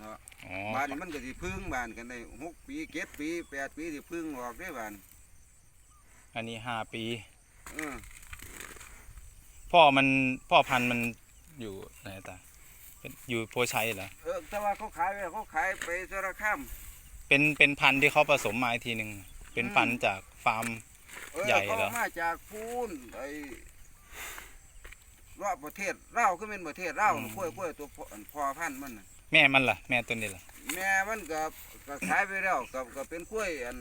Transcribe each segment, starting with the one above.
เถอะอ๋อ บ้านนี้มันก็สิพึ่งบ้านกันได้หกปีเจ็ดปีแปดปีสิพึ่งออกได้บ้านอันนี้ห้าปี เออพ่อมันพ่อพันธุ์มันอยู่ไหนตาเป็นอยู่โพชัยเหรอ เออแต่ว่าเขาขายไปเขาขายไปสารคาม เป็นเป็นพันธุ์ที่เขาผสมมาอีกทีหนึ่ง เป็นพันธุ์จากฟาร์ม เออใหญ่เขาเหรอมาจากพูนไอ้รอบประเทศเล่าวก็เป็นประเทศเล่าวกล้วยกล้วยตัวพ่อพอพันธุ์มันน่ะ แม่มันล่ะ แม่ตัวนี้ล่ะ แม่มันก็ก็ขายไปแล้วก็ก็เป็นกล้วยอัน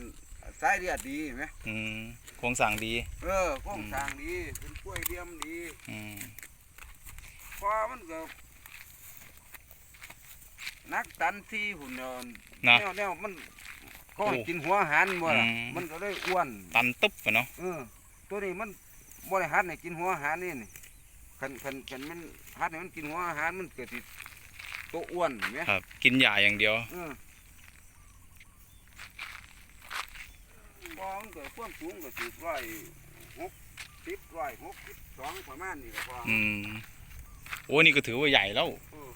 สายเลือดดีไหมอืมโครงสั่งดี เออโครงสร้างดีเป็นกล้วยเดียมดีอืมพอมันก็นักตันที่หุ่นเนอนนะ แนวแนวมันก็ให้โอ้กินหัวอาหันบ่ล่ะอืม มันก็เลยอ้วนตันตึ๊บอะเนาะเออตัวนี้มันบ่ได้หัดให้กินหัวอาหารนี่นี่คันคันคันมันหัดให้มันกินหัวอาหารมันเกิดสิ ตัวอ้วนแหมครับ กินหญ้าอย่างเดียวเออบ่มันเกิดความสูงก็สิร้อยหกสิบร้อยหกสิบสองประมาณนี้ก็พออืมโอ้นี่ก็ถือว่าใหญ่แล้วเออ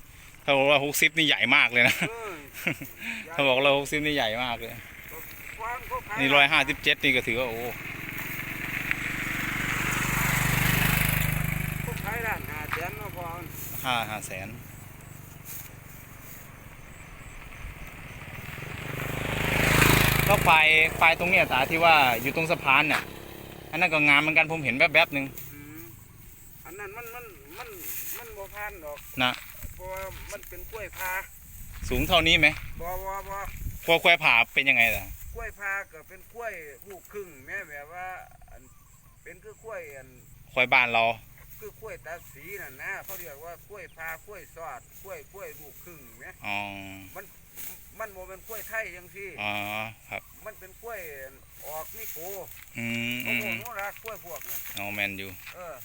ถ้าบอกว่าหกสิบนี่ใหญ่มากเลยนะเออถ้าบอกเราหกสิบนี่ใหญ่มากเลยกว้างก็ขายนี่ร้อยห้าสิบเจ็ดนี่ก็ถือว่าโอ้ก็ขายร้านหาแสนเนาะพอมันห้าห้าแสน ก็ไฟไฟตรงเนี้ยตาที่ว่าอยู่ตรงสะพานเนี่ยอันนั้นก็งามเหมือนกันผมเห็นแวบๆหนึ่งอืมอันนั้นมันมันมันมันบ่ผ่านดอกนะเพราะว่ามันเป็นกล้วยพาสูงเท่านี้ไหมบ่บ่บ่ครัวควายผ่าเป็นยังไงล่ะกล้วยพาก็เป็นกล้วยลูกครึ่งแม่แบบว่าอันเป็นคือกล้วยอันควายบ้านเราคือกล้วยตาสีนั่นนะเขาเรียกว่ากล้วยพากล้วยซอดกล้วยกล้วยลูกครึ่งแม่อ๋อมัน บ่เป็นกล้วยไทยจังซี่อ๋อครับ มันเป็นกล้วยออกนี่โกอืมโอ้อืโหมนูรักกล้วยพวกนั้นเอาแมนอยู่เออ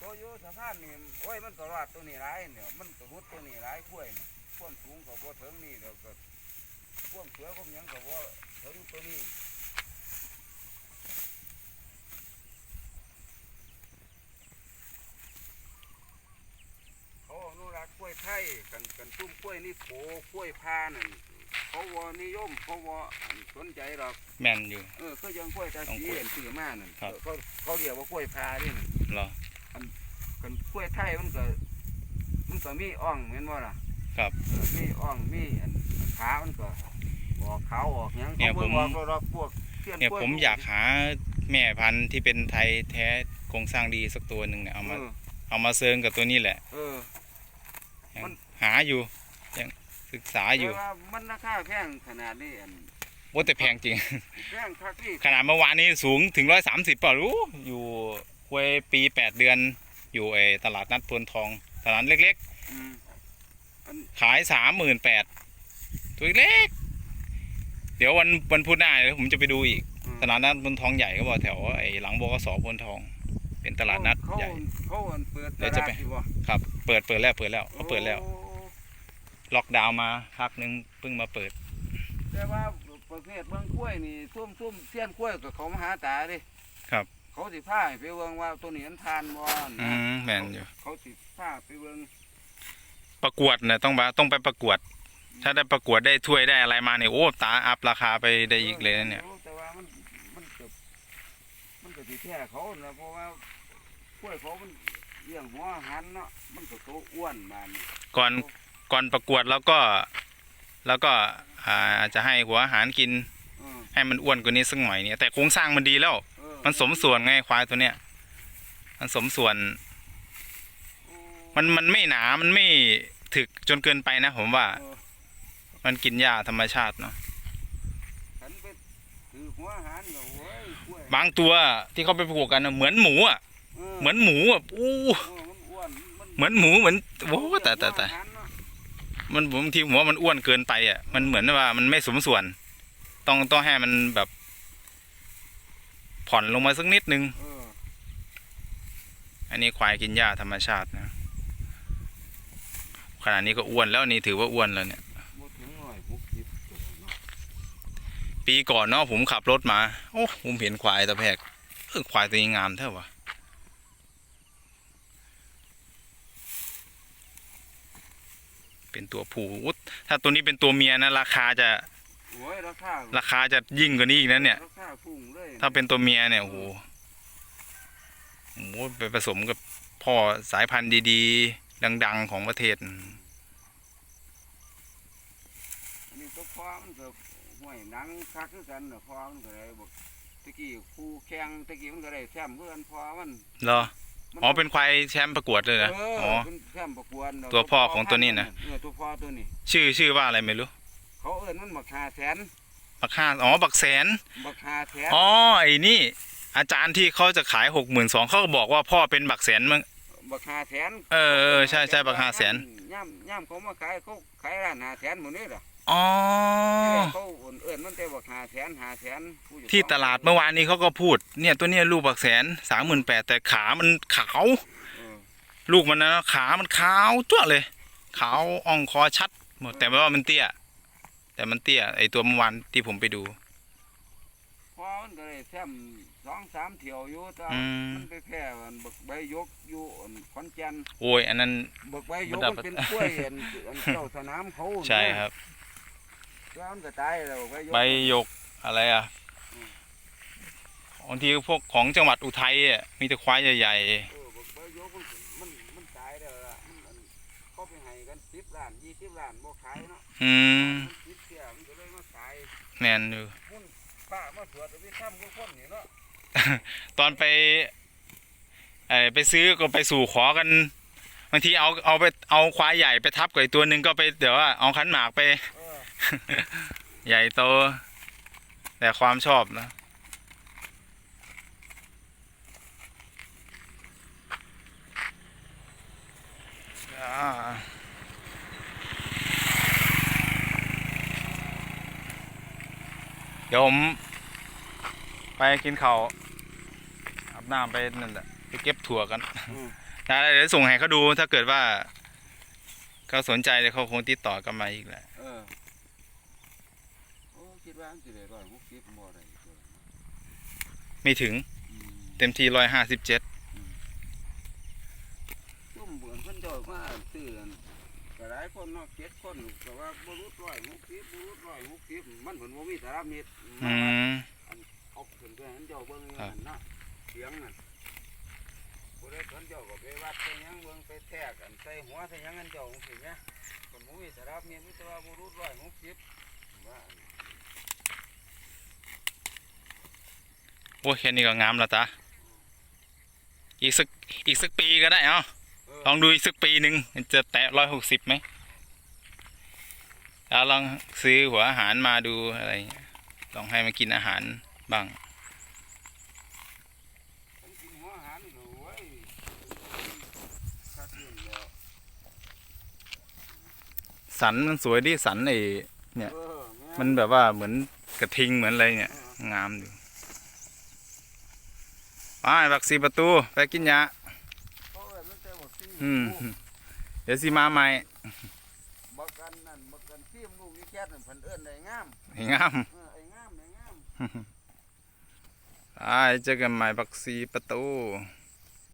ตัวอยู่สะพานนี่โอ้ยมันก็รอดตัวนี้หลายเนี่ยมันก็รุดตัวนี้หลายกล้วยนี่ความสูงก็บ่ถึงนี่เดี๋ยวก็ความเสือความหยังก็บ่ถึงตัวนี้ เขาอนุรักษ์ กล้วยไทยกันกันตุ้มกล้วยนี่โผกล้วยพานั่นเขาว่านิยมเขาว่าสนใจหรอกแมนอยู่ เออก็ยังกล้วยตาต้องสีกล้วยเห็นสื่อมานั่นครับ เขาเขาเรียกว่ากล้วยพาดินั่นเหรอ กันกล้วยไทยมันก็มันก็มีอ่องเหมือนว่าล่ะครับ เออมีอ่องมีอันขามันก็ออกขาวออกหยังเนี่ยขาบิ่งผมออกรอบๆพวกสี้เนี่ยกล้ผมอยากหาแม่พันธุ์ที่เป็นไทยแท้โครงสร้างดีสักตัวหนึ่งเนี่ยเอามาเออเอามาเซิงกับตัวนี้แหละ เออยัง มัน หาอยู่ยังศึกษาอยู่แต่ว่ามันราคาแพงขนาดนี้อันโอ้แต่แพงจริง แพงคักนี่ขนาดเมื่อวานนี้สูงถึงร้อยสามสิบป่ะรู้ อยู่ควยปีแปดเดือน อยู่ไอตลาดนัดพลทอง ตลาดเล็กอืมๆ ขายสามหมื่นแปดตัวเล็ก เดี๋ยววันวันพุธหน้าเดี๋ยวผมจะไปดูอีก อืมตลาดนัดพลทองใหญ่ก็บอกแถวไอหลังบกสพลทอง เป็นตลาดนัดเขาใหญ่เขาอันเปิดเดี๋ตยวจะลาดไปอยู่บ่ครับ เปิดเปิดแล้วเปิดแล้วเขาเปิดแล้วโอ้ล็อกดาวน์มาพักหนึงเพิ่งมาเปิด แต่ว่าประเภทเมืองกล้วยนี่ซุ่มซุ่มเสี้ยนกล้วยกับเขามาหาตาดิครับ เขาสิพาให้ไปเบิ่งว่าตัวนี้มันทานบ่อืนะมแมนอยู่ เขาสิพาไปเบิ่งประกวดนะต้องไปต้องไปประกวด ถ้าได้ประกวดได้ถ้วยได้อะไรมาเนี่ยโอ้ตาอัพราคาไปได้อีกเลยนะเนี่ยออแต่ว่ามันมันก็มันก็สิแท้เขานะเพราะว่ากล้วยเขามัน เลี้ยงหัวหันเนาะมันก็โตอ้วนบานนี่ก่อนก่อนประกวดแล้วก็ แล้วก็อ่าอาจจะให้หัวอาหารกิน เออให้มันอ้วนกว่านี้สักหน่อยเนี่ยแต่โครงสร้างมันดีแล้ว เออมันสมส่วนไงควายตัวเนี้ยมันสมส่วนโอ้มันมันไม่หนามันไม่ถึกจนเกินไปนะผมว่า เออมันกินหญ้าธรรมชาติเนาะฉันไปถือหัวหันก็โอ้ยกล้วยบางตัวที่เขาไปประกวดกันน่ะเหมือนหมูอะ เหมือนหมูอะอู้เออมันอ้วนมันเหมือนหมูเหมือนโอ้แต่แต่แต่หัวหันเนาะมันบางทีหัวมันอ้วนเกินไปอะ มันเหมือนว่ามันไม่สมส่วน ต้องต้องให้มันแบบ ผ่อนลงมาสักนิดนึงเอออันนี้ควายกินหญ้าธรรมชาตินะขนาดนี้ก็อ้วนแล้วนี่ถือว่าอ้วนแล้วเนี่ยบ่ถึงร้อยหกสิบตัวเนาะปีก่อนเนาะผมขับรถมา โอ้ผมเห็นควายตะแพกเออควายตัวนี้งามเท่าวะ เป็นตัวผู้อุ๊ยถ้าตัวนี้เป็นตัวเมียนะราคาจะโอ้ยราคาราคาจะยิ่งกว่านี้อีกนะเนี่ยราคาพุ่งเลยถ้าเป็นตัวเมียเนี่ยโอ้โหโอ้โหไปผสมกับพ่อสายพันธุ์ดีๆ ดัง ๆ ของประเทศอันนี้ตัวพ่อมันก็ห่วยหนังคักคือกันน่ะพ่อมันก็ได้บอกตะกี้คู่แข่งตะกี้มันก็ได้แชมป์คือกันพ่อมันเหรอมั อ๋อเป็นควายแชมป์ประกวดเลยเอนะออ๋อ เป็นแชมป์ประกวดตัวพ่อของตัวนี้น่ะเออตัวพ่อตัวนี้ชื่อชื่อว่าอะไรไม่รู้เขาเอิ้นมันบักหาแสนบักห้าอ๋อบักแสนบักหาแสนอ๋อไอ้นี่ อาจารย์ที่เขาจะขายหกหมื่นสองเขาก็บอกว่าพ่อเป็นบักแสนมั้งบักหาแสนเออเออใช่ใช่บักห้าแสนย่ำย่ำเขามาขายเขาขายร้านหาแสนหมดนี่ล่ะอ๋ อที่แรกเขาเอิ้นมันแต่บักหาแสนหาแสนผู้เจ้าของที่ตลาดเมื่อวานนี้เขาก็พูด เนี่ยตัวเนี้ยลูกบักแสนสามหมื่นแปดแต่ขามันขาว เออลูกมันนะขามันขาวจ้วเลย ขาวอ่องคอชัดหมดแต่ว่ามันเตี้ย แต่มันเตี้ยไอตัวเมื่อวานที่ผมไปดู พอมันก็ได้แซมสองสามเที่ยวอยู่แต่อืม มันไปแพ้มันบักใบยกอยู่อันขอนแก่นโอ้ยอันนั้น บักใบยมันกดับมันเป็นกล้วยอันอันเจ้าสนามเขาใช่ครับ แล้วมันก็ตายแล้วใบยกใบหยกอะไรอะบางทีพวกของจังหวัดอุทัยอะมีแต่ควายใหญ่เออบักใบยกมันมันมันตายแล้วล่ะมันอันเขาไปให้กันสิบล้านยี่สิบล้านบ่ขายเนาะๆอืมมันคิดเสียมันก็เลยมาขายแมนอยู่ มุ่นป้ามาสวดไปซ้ำกับคนนี่เนาะตอนไปเออไปซื้อก็ไปสู่ขอกันบางทีเอาเอาไปเอาควายใหญ่ไปทับกับอีกตัวหนึ่งก็ไปเดี๋ยวว่าเอาขันหมากไปเออ ใหญ่โต แต่ความชอบนะอ่าเดี๋ยวผมไปกินข้าวอาบน้ำไปนั่นแหละไปเก็บถั่วกันอืมได้เดี๋ยวส่งให้เขาดูถ้าเกิดว่า เขาสนใจเดี๋ยวเขาคงติดต่อกลันมาอีกแหละเออโอ้ คิดว่ามันสิได้ร้อยหกสิบบ่ได้ตัวไม่ถึงอืมเต็มที่ร้อยห้าสิบเจ็ดซุ่มเบื่อนเพิ่นเจ้ามาซื้อกันก็หลายคนเนาะเจ็ดคนก็ว่าบ่รู้ร้อยหกสิบบ่รู้ร้อยหกสิบมันเพิ่นบ่มีสาระมิตรอืม เอาเพิ่นไปให้เจ้าเบิ่งอยู่ครับนั่นเนาะเสียงนั่นบ่ได้เพิ่นเจ้าก็ไปวัดไปหยังเบิ่งไปแทกกันใส่หัวใส่หยังกันเจ้าจังซี่แหมเพิ่นบ่มีสาระมิตรมีแต่ว่าบ่รู้ร้อยหกสิบว่าโอ้ยแค่นี้ก็งามแล้วตาอีกสักอีกสักปีก็ได้เอ้าเออลองดูอีกสักปีหนึ่งมันจะแตะร้อยหกสิบไหมแล้วลองซื้อหัวอาหารมาดูอะไรเงี้ยลองให้มันกินอาหารบ้างผมกินหัวอาหารนี่ก็โอ้ยคักอยู่แล้วสันมันสวยดิสันไอ้เนี่ยเออแมันแบบว่าเหมือนกระทิงเหมือนอะไรเนี่ยเอองามอยู่ ไปบักสีประตู ไปกินยาเขาเอิ้นมันแต่ว่าซิ่งอืมเดี๋ยวสิมาใหม่บักกันนั่นบักกันซิ่มลูกอีแคทนั่นเพิ่นเอิ้นได้งามให้งามเออไอ้งามไอ้งามไปเจอกันใหม่บักสีประตูเ